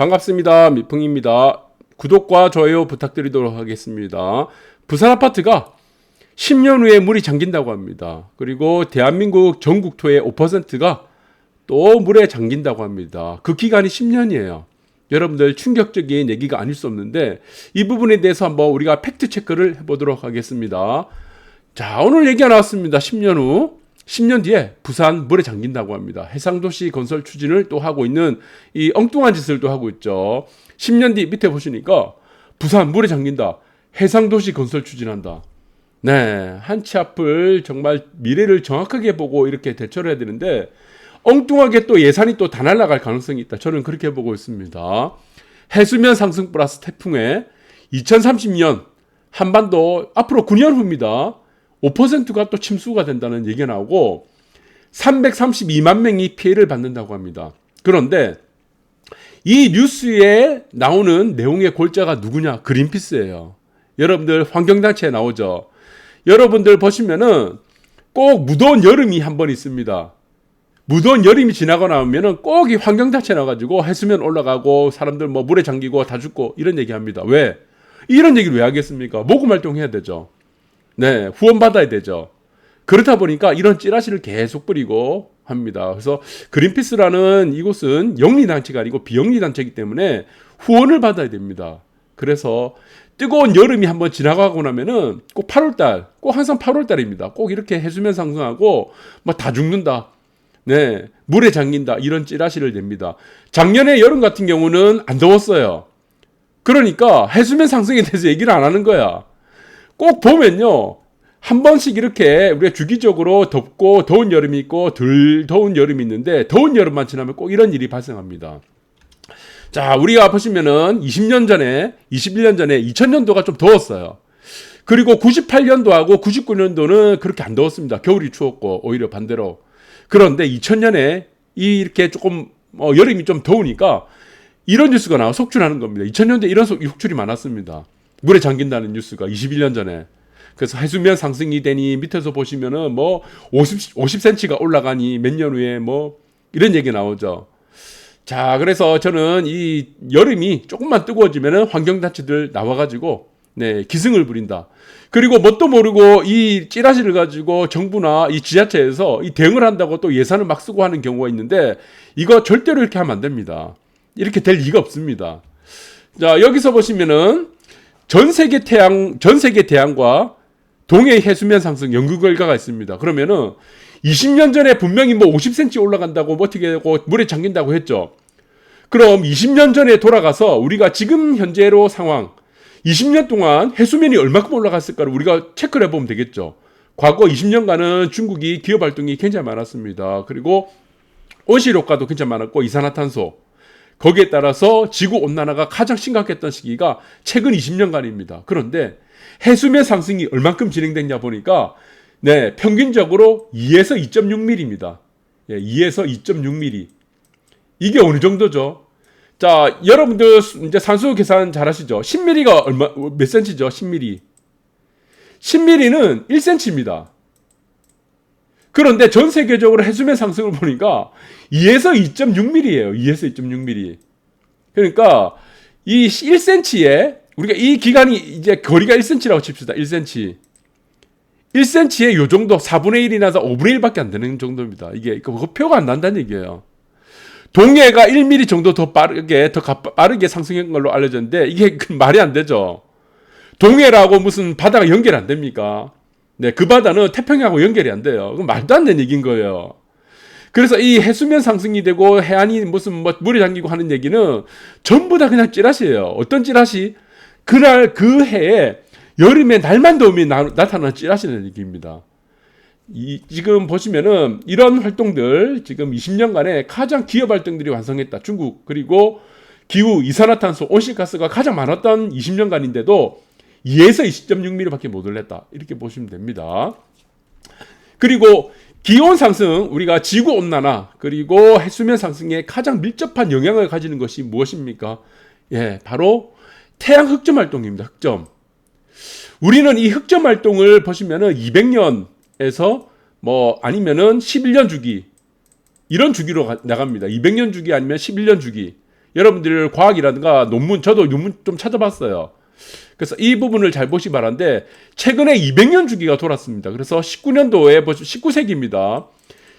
반갑습니다. 미풍입니다. 구독과 좋아요 부탁드리도록 하겠습니다. 부산 아파트가 10년 후에 물이 잠긴다고 합니다. 그리고 대한민국 전국토의 5%가 또 물에 잠긴다고 합니다. 그 기간이 10년이에요. 여러분들 충격적인 얘기가 아닐 수 없는데 이 부분에 대해서 한번 우리가 팩트 체크를 해보도록 하겠습니다. 자, 오늘 얘기가 나왔습니다. 10년 후. 10년 뒤에 부산 물에 잠긴다고 합니다. 해상도시 건설 추진을 또 하고 있는 이 엉뚱한 짓을 또 하고 있죠. 10년 뒤 밑에 보시니까 부산 물에 잠긴다. 해상도시 건설 추진한다. 네. 한치 앞을 정말 미래를 정확하게 보고 이렇게 대처를 해야 되는데 엉뚱하게 또 예산이 또 다 날아갈 가능성이 있다. 저는 그렇게 보고 있습니다. 해수면 상승 플러스 태풍에 2030년 한반도 앞으로 9년 후입니다. 5%가 또 침수가 된다는 얘기가 나오고 332만 명이 피해를 받는다고 합니다. 그런데 이 뉴스에 나오는 내용의 골자가 누구냐? 그린피스예요. 여러분들 환경단체에 나오죠. 여러분들 보시면은 꼭 무더운 여름이 한 번 있습니다. 무더운 여름이 지나고 나면은 꼭 이 환경단체 나가지고 해수면 올라가고 사람들 뭐 물에 잠기고 다 죽고 이런 얘기 합니다. 왜? 이런 얘기를 왜 하겠습니까? 모금 활동해야 되죠. 네, 후원받아야 되죠. 그렇다 보니까 이런 찌라시를 계속 뿌리고 합니다. 그래서 그린피스라는 이곳은 영리단체가 아니고 비영리단체이기 때문에 후원을 받아야 됩니다. 그래서 뜨거운 여름이 한번 지나가고 나면은 꼭 8월달, 꼭 항상 8월달입니다. 꼭 이렇게 해수면 상승하고 뭐다 죽는다. 네, 물에 잠긴다. 이런 찌라시를 냅니다. 작년에 여름 같은 경우는 안 더웠어요. 그러니까 해수면 상승에 대해서 얘기를 안 하는 거야. 꼭 보면요. 한 번씩 이렇게 우리가 주기적으로 덥고 더운 여름이 있고 덜 더운 여름이 있는데 더운 여름만 지나면 꼭 이런 일이 발생합니다. 자, 우리가 보시면은 20년 전에, 21년 전에 2000년도가 좀 더웠어요. 그리고 98년도하고 99년도는 그렇게 안 더웠습니다. 겨울이 추웠고 오히려 반대로. 그런데 2000년에 이렇게 조금 어, 여름이 좀 더우니까 이런 뉴스가 나와 속출하는 겁니다. 2000년대 이런 속출이 많았습니다. 물에 잠긴다는 뉴스가 21년 전에. 그래서 해수면 상승이 되니 밑에서 보시면은 뭐 50, 50cm가 올라가니 몇 년 후에 뭐 이런 얘기 나오죠. 자, 그래서 저는 이 여름이 조금만 뜨거워지면은 환경단체들 나와가지고 네, 기승을 부린다. 그리고 뭣도 모르고 이 찌라시를 가지고 정부나 이 지자체에서 이 대응을 한다고 또 예산을 막 쓰고 하는 경우가 있는데 이거 절대로 이렇게 하면 안 됩니다. 이렇게 될 리가 없습니다. 자, 여기서 보시면은 전 세계 태양, 전 세계 대양과 동해 해수면 상승 연구 결과가 있습니다. 그러면은 20년 전에 분명히 뭐 50cm 올라간다고 뭐 어떻게 되고 물에 잠긴다고 했죠. 그럼 20년 전에 돌아가서 우리가 지금 현재로 상황 20년 동안 해수면이 얼마큼 올라갔을까를 우리가 체크를 해보면 되겠죠. 과거 20년간은 중국이 기업 활동이 굉장히 많았습니다. 그리고 온실 효과도 굉장히 많았고 이산화탄소 거기에 따라서 지구 온난화가 가장 심각했던 시기가 최근 20년간입니다. 그런데 해수면 상승이 얼만큼 진행됐냐 보니까 네, 평균적으로 2에서 2.6mm입니다. 예, 2에서 2.6mm. 이게 어느 정도죠? 자, 여러분들 이제 산수 계산 잘 하시죠? 10mm가 얼마 몇 cm죠? 10mm. 10mm는 1cm입니다. 그런데 전 세계적으로 해수면 상승을 보니까 2에서 2.6mm예요. 2에서 2.6mm. 그러니까 이 1cm에 우리가 이 기간이 이제 거리가 1cm라고 칩시다. 1cm. 1cm에 요 정도 4분의 1이나 5분의 1밖에 안 되는 정도입니다. 이게 그 표가 안 난다는 얘기예요. 동해가 1mm 정도 더 빠르게 더 빠르게 상승한 걸로 알려졌는데 이게 그 말이 안 되죠. 동해라고 무슨 바다가 연결 안 됩니까? 네, 그 바다는 태평양하고 연결이 안 돼요. 그 말도 안 되는 얘기인 거예요. 그래서 이 해수면 상승이 되고 해안이 무슨 뭐 물에 잠기고 하는 얘기는 전부 다 그냥 찌라시예요. 어떤 찌라시? 그날 그 해에 여름에 날만 더우면 나, 타나는 찌라시는 얘기입니다. 이, 지금 보시면은 이런 활동들 지금 20년간에 가장 기업 활동들이 완성했다. 중국 그리고 기후 이산화탄소 온실가스가 가장 많았던 20년간인데도 2에서 20.6mm밖에 못 올렸다. 이렇게 보시면 됩니다. 그리고 기온 상승, 우리가 지구 온난화, 그리고 해수면 상승에 가장 밀접한 영향을 가지는 것이 무엇입니까? 예, 바로 태양 흑점 활동입니다. 흑점. 우리는 이 흑점 활동을 보시면은 200년에서 뭐 아니면은 11년 주기 이런 주기로 가, 나갑니다. 200년 주기 아니면 11년 주기 여러분들 과학이라든가 논문 저도 논문 좀 찾아봤어요. 그래서 이 부분을 잘 보시 바란데 최근에 200년 주기가 돌았습니다. 그래서 19년도에 19세기입니다.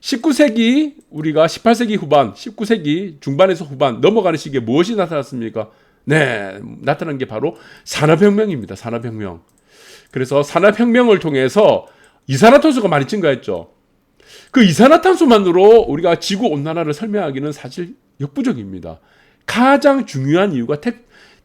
19세기 우리가 18세기 후반, 19세기 중반에서 후반 넘어가는 시기에 무엇이 나타났습니까? 네, 나타난 게 바로 산업혁명입니다. 산업혁명. 그래서 산업혁명을 통해서 이산화탄소가 많이 증가했죠. 그 이산화탄소만으로 우리가 지구 온난화를 설명하기는 사실 역부족입니다. 가장 중요한 이유가 태,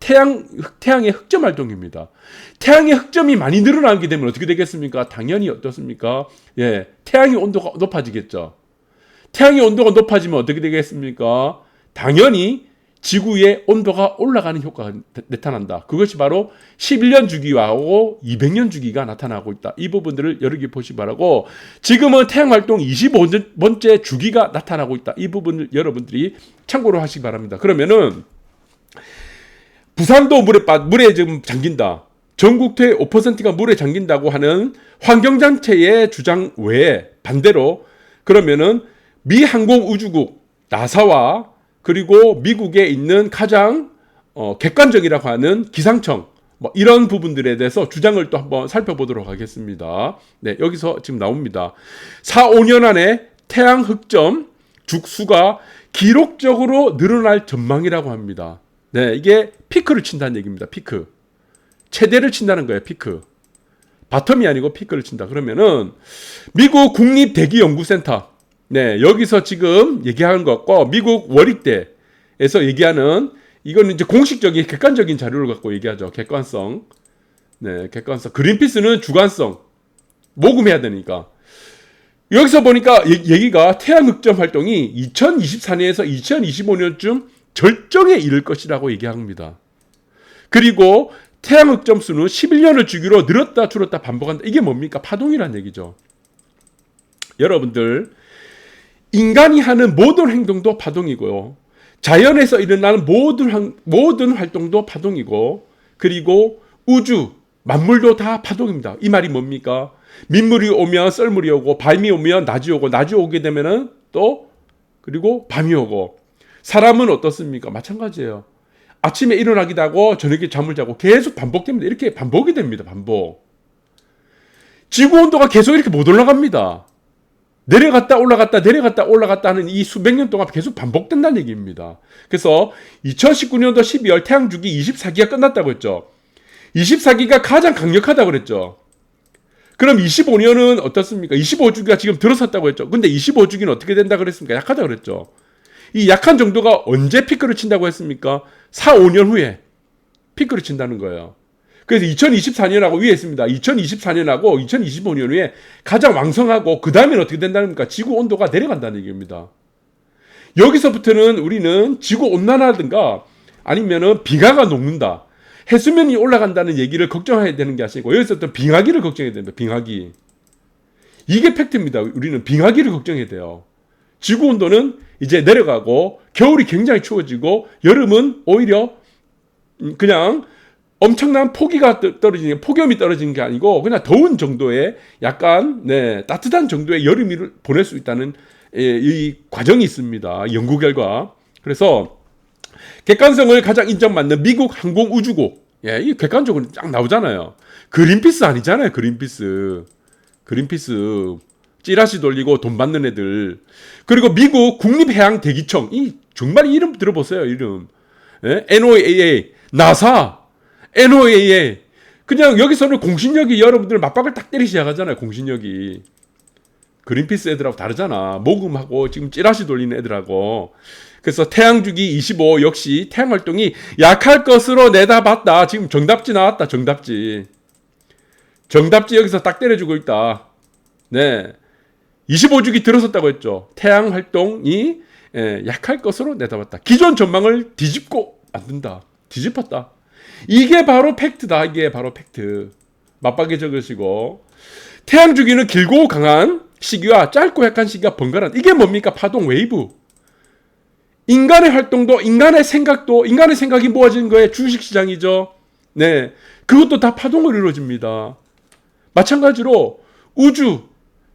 태양 태양의 흑점 활동입니다. 태양의 흑점이 많이 늘어나게 되면 어떻게 되겠습니까? 당연히 어떻습니까? 예, 태양의 온도가 높아지겠죠. 태양의 온도가 높아지면 어떻게 되겠습니까? 당연히 지구의 온도가 올라가는 효과가 나타난다. 그것이 바로 11년 주기하고 200년 주기가 나타나고 있다. 이 부분들을 여러 개 보시 바라고 지금은 태양 활동 25번째 주기가 나타나고 있다. 이 부분을 여러분들이 참고로 하시기 바랍니다. 그러면은 부산도 물에 빠 물에 지금 잠긴다. 전국토의 5%가 물에 잠긴다고 하는 환경단체의 주장 외에 반대로 그러면은 미 항공우주국 나사와 그리고 미국에 있는 가장 어, 객관적이라고 하는 기상청 뭐 이런 부분들에 대해서 주장을 또 한번 살펴보도록 하겠습니다. 네, 여기서 지금 나옵니다. 4, 5년 안에 태양 흑점 죽수가 기록적으로 늘어날 전망이라고 합니다. 네, 이게 피크를 친다는 얘기입니다. 피크. 최대를 친다는 거예요. 피크. 바텀이 아니고 피크를 친다. 그러면은 미국 국립 대기 연구센터 네, 여기서 지금 얘기하는 것과 미국 월익대에서 얘기하는 이거는 이제 공식적인 객관적인 자료를 갖고 얘기하죠. 객관성. 네, 객관성. 그린피스는 주관성. 모금해야 되니까. 여기서 보니까 얘기가 태양 흑점 활동이 2024년에서 2025년쯤 절정에 이를 것이라고 얘기합니다. 그리고 태양 흑점 수는 11년을 주기로 늘었다 줄었다 반복한다. 이게 뭡니까? 파동이란 얘기죠. 여러분들 인간이 하는 모든 행동도 파동이고요. 자연에서 일어나는 모든, 모든 활동도 파동이고, 그리고 우주, 만물도 다 파동입니다. 이 말이 뭡니까? 민물이 오면 썰물이 오고, 밤이 오면 낮이 오고, 낮이 오게 되면은 또, 그리고 밤이 오고, 사람은 어떻습니까? 마찬가지예요. 아침에 일어나기도 하고, 저녁에 잠을 자고, 계속 반복됩니다. 이렇게 반복이 됩니다. 반복. 지구 온도가 계속 이렇게 못 올라갑니다. 내려갔다 올라갔다 내려갔다 올라갔다 하는 이 수백 년 동안 계속 반복된다는 얘기입니다. 그래서 2019년도 12월 태양 주기 24기가 끝났다고 했죠. 24기가 가장 강력하다고 그랬죠. 그럼 25년은 어떻습니까? 25주기가 지금 들어섰다고 했죠. 근데 25주기는 어떻게 된다 그랬습니까? 약하다 그랬죠. 이 약한 정도가 언제 피크를 친다고 했습니까? 4, 5년 후에 피크를 친다는 거예요. 그래서 2024년하고 위에 있습니다. 2024년하고 2025년 후에 가장 왕성하고 그 다음에는 어떻게 된다니까 지구 온도가 내려간다는 얘기입니다. 여기서부터는 우리는 지구 온난화든가 아니면은 빙하가 녹는다. 해수면이 올라간다는 얘기를 걱정해야 되는 게 아니고 여기서부터 빙하기를 걱정해야 됩니다. 빙하기. 이게 팩트입니다. 우리는 빙하기를 걱정해야 돼요. 지구 온도는 이제 내려가고 겨울이 굉장히 추워지고 여름은 오히려 그냥 엄청난 포기가 떨어지는 폭염이 떨어지는 게 아니고 그냥 더운 정도의 약간 네, 따뜻한 정도의 여름을 보낼 수 있다는 예, 이 과정이 있습니다. 연구 결과. 그래서 객관성을 가장 인정받는 미국 항공우주국. 예, 이 객관적으로 쫙 나오잖아요. 그린피스 아니잖아요. 그린피스. 그린피스. 찌라시 돌리고 돈 받는 애들. 그리고 미국 국립해양대기청. 이 정말 이름 들어보세요. 이름. 예? NOAA. 나사. NOAA. 그냥 여기서는 공신력이 여러분들 맞박을 딱 때리기 시작하잖아요. 공신력이. 그린피스 애들하고 다르잖아. 모금하고 지금 찌라시 돌리는 애들하고. 그래서 태양주기 25 역시 태양 활동이 약할 것으로 내다봤다. 지금 정답지 나왔다. 정답지. 정답지 여기서 딱 때려주고 있다. 네. 25주기 들어섰다고 했죠. 태양 활동이 예, 약할 것으로 내다봤다. 기존 전망을 뒤집고 만든다. 뒤집었다. 이게 바로 팩트다. 이게 바로 팩트. 맞박에 적으시고 태양 주기는 길고 강한 시기와 짧고 약한 시기가 번갈아. 이게 뭡니까? 파동 웨이브. 인간의 활동도 인간의 생각도 인간의 생각이 모아지는 거에 주식 시장이죠. 네. 그것도 다 파동으로 이루어집니다. 마찬가지로 우주,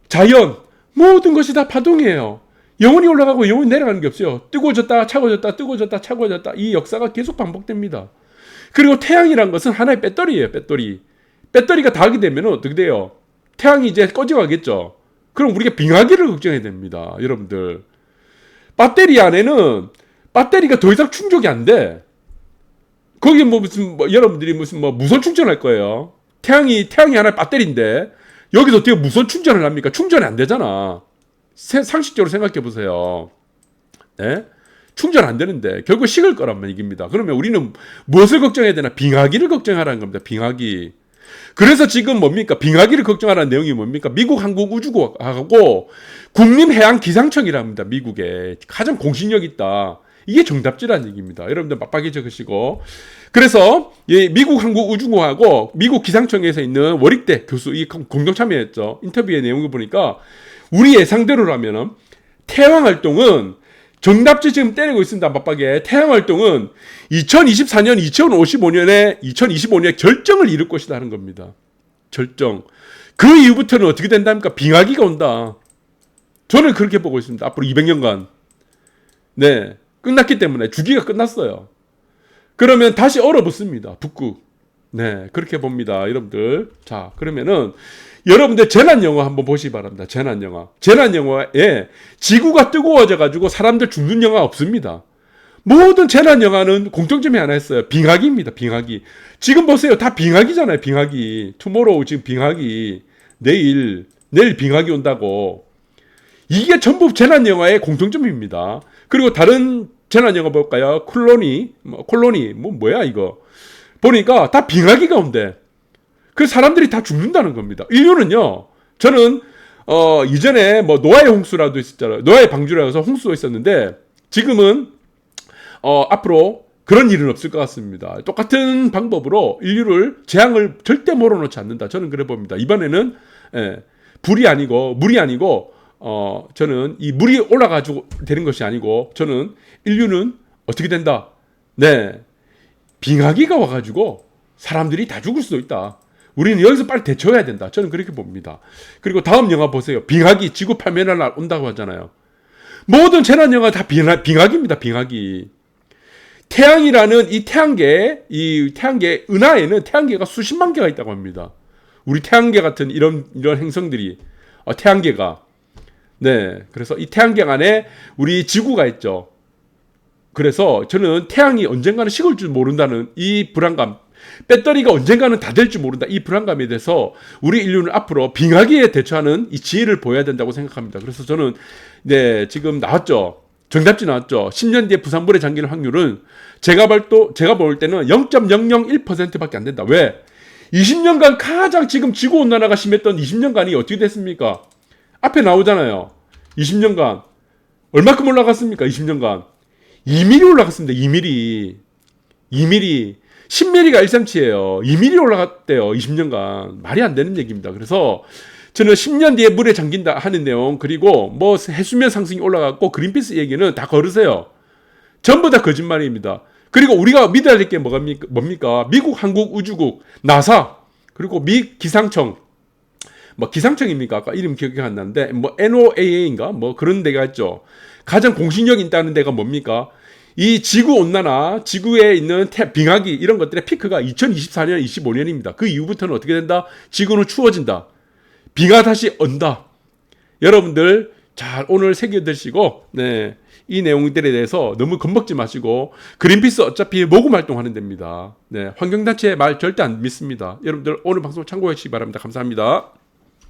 자연 모든 것이 다 파동이에요. 영원히 올라가고 영원히 내려가는 게 없어요. 뜨거워졌다, 차가워졌다, 뜨거워졌다, 차가워졌다. 이 역사가 계속 반복됩니다. 그리고 태양이란 것은 하나의 배터리예요, 배터리. 배터리가 닿게 되면 어떻게 돼요? 태양이 이제 꺼져가겠죠. 그럼 우리가 빙하기를 걱정해야 됩니다, 여러분들. 배터리 안에는 배터리가 더 이상 충족이 안 돼. 거기 뭐 무슨 뭐 여러분들이 무슨 뭐 무선 충전할 거예요. 태양이 태양이 하나의 배터리인데 여기서 어떻게 무선 충전을 합니까? 충전이 안 되잖아. 세- 상식적으로 생각해 보세요. 예? 충전 안 되는데 결국 식을 거란 얘기입니다. 그러면 우리는 무엇을 걱정해야 되나? 빙하기를 걱정하라는 겁니다. 빙하기. 그래서 지금 뭡니까? 빙하기를 걱정하라는 내용이 뭡니까? 미국 항공우주국하고 국립해양기상청이랍니다. 미국에 가장 공신력 있다. 이게 정답지라는 얘기입니다. 여러분들 빡빡이 적으시고. 그래서 이 미국 항공우주국하고 미국 기상청에서 있는 월익대 교수 이 공동 참여했죠. 인터뷰의 내용을 보니까 우리 예상대로라면은 태양 활동은 정답지 지금 때리고 있습니다. 맞박에 태양 활동은 2024년, 2055년에 2025년에 결정을 이룰 것이다 하는 겁니다. 결정. 그 이후부터는 어떻게 된답니까? 빙하기가 온다. 저는 그렇게 보고 있습니다. 앞으로 200년간. 네. 끝났기 때문에 주기가 끝났어요. 그러면 다시 얼어붙습니다. 북극. 네. 그렇게 봅니다. 여러분들. 자, 그러면은 여러분들 재난 영화 한번 보시기 바랍니다. 재난 영화. 재난 영화에 지구가 뜨거워져 가지고 사람들 죽는 영화 없습니다. 모든 재난 영화는 공통점이 하나 있어요. 빙하기입니다. 빙하기. 지금 보세요. 다 빙하기잖아요. 빙하기. 투모로우 지금 빙하기. 내일 내일 빙하기 온다고. 이게 전부 재난 영화의 공통점입니다. 그리고 다른 재난 영화 볼까요? 콜로니, 뭐 콜로니, 뭐 뭐야 이거. 보니까 다 빙하기가 온대. 그 사람들이 다 죽는다는 겁니다. 인류는요. 저는 어 이전에 뭐 노아의 홍수라도 있었잖아요. 노아의 방주라 해서 홍수가 있었는데 지금은 어 앞으로 그런 일은 없을 것 같습니다. 똑같은 방법으로 인류를 재앙을 절대 몰아놓지 않는다. 저는 그래 봅니다. 이번에는 예, 불이 아니고 물이 아니고 어 저는 이 물이 올라가지고 되는 것이 아니고 저는 인류는 어떻게 된다. 네, 빙하기가 와가지고 사람들이 다 죽을 수도 있다. 우리는 여기서 빨리 대처해야 된다. 저는 그렇게 봅니다. 그리고 다음 영화 보세요. 빙하기 지구 파멸날 날 온다고 하잖아요. 모든 재난 영화 다 빙하, 빙하기입니다. 빙하기. 태양이라는 이 태양계, 이 태양계 은하에는 태양계가 수십만 개가 있다고 합니다. 우리 태양계 같은 이런 이런 행성들이 어, 태양계가 네, 그래서 이 태양계 안에 우리 지구가 있죠. 그래서 저는 태양이 언젠가는 식을 줄 모른다는 이 불안감, 배터리가 언젠가는 다 될 줄 모른다. 이 불안감에 대해서 우리 인류는 앞으로 빙하기에 대처하는 이 지혜를 보여야 된다고 생각합니다. 그래서 저는 네 지금 나왔죠. 정답지 나왔죠. 10년 뒤에 부산불에 잠기는 확률은 제가 볼또 제가 볼 때는 0.001%밖에 안 된다. 왜? 20년간 가장 지금 지구 온난화가 심했던 20년간이 어떻게 됐습니까? 앞에 나오잖아요. 20년간 얼마큼 올라갔습니까? 20년간 2mm 올라갔습니다. 2mm. 2mm. 10mm가 1cm예요. 2mm 올라갔대요. 20년간. 말이 안 되는 얘기입니다. 그래서 저는 10년 뒤에 물에 잠긴다 하는 내용 그리고 뭐 해수면 상승이 올라갔고 그린피스 얘기는 다 걸으세요. 전부 다 거짓말입니다. 그리고 우리가 믿어야 될 게? 뭡니까? 미국 한국 우주국, 나사, 그리고 미 기상청, 뭐 기상청입니까? 아까 이름 기억이 안 나는데 뭐 NOAA인가? 뭐 그런 데가 있죠. 가장 공신력 있다는 데가 뭡니까? 이 지구 온난화, 지구에 있는 태, 빙하기 이런 것들의 피크가 2024년, 25년입니다. 그 이후부터는 어떻게 된다? 지구는 추워진다. 비가 다시 온다. 여러분들 잘 오늘 새겨 드시고 네. 이 내용들에 대해서 너무 겁먹지 마시고 그린피스 어차피 모금 활동하는 데입니다. 네. 환경단체 말 절대 안 믿습니다. 여러분들 오늘 방송 참고해 주시기 바랍니다. 감사합니다.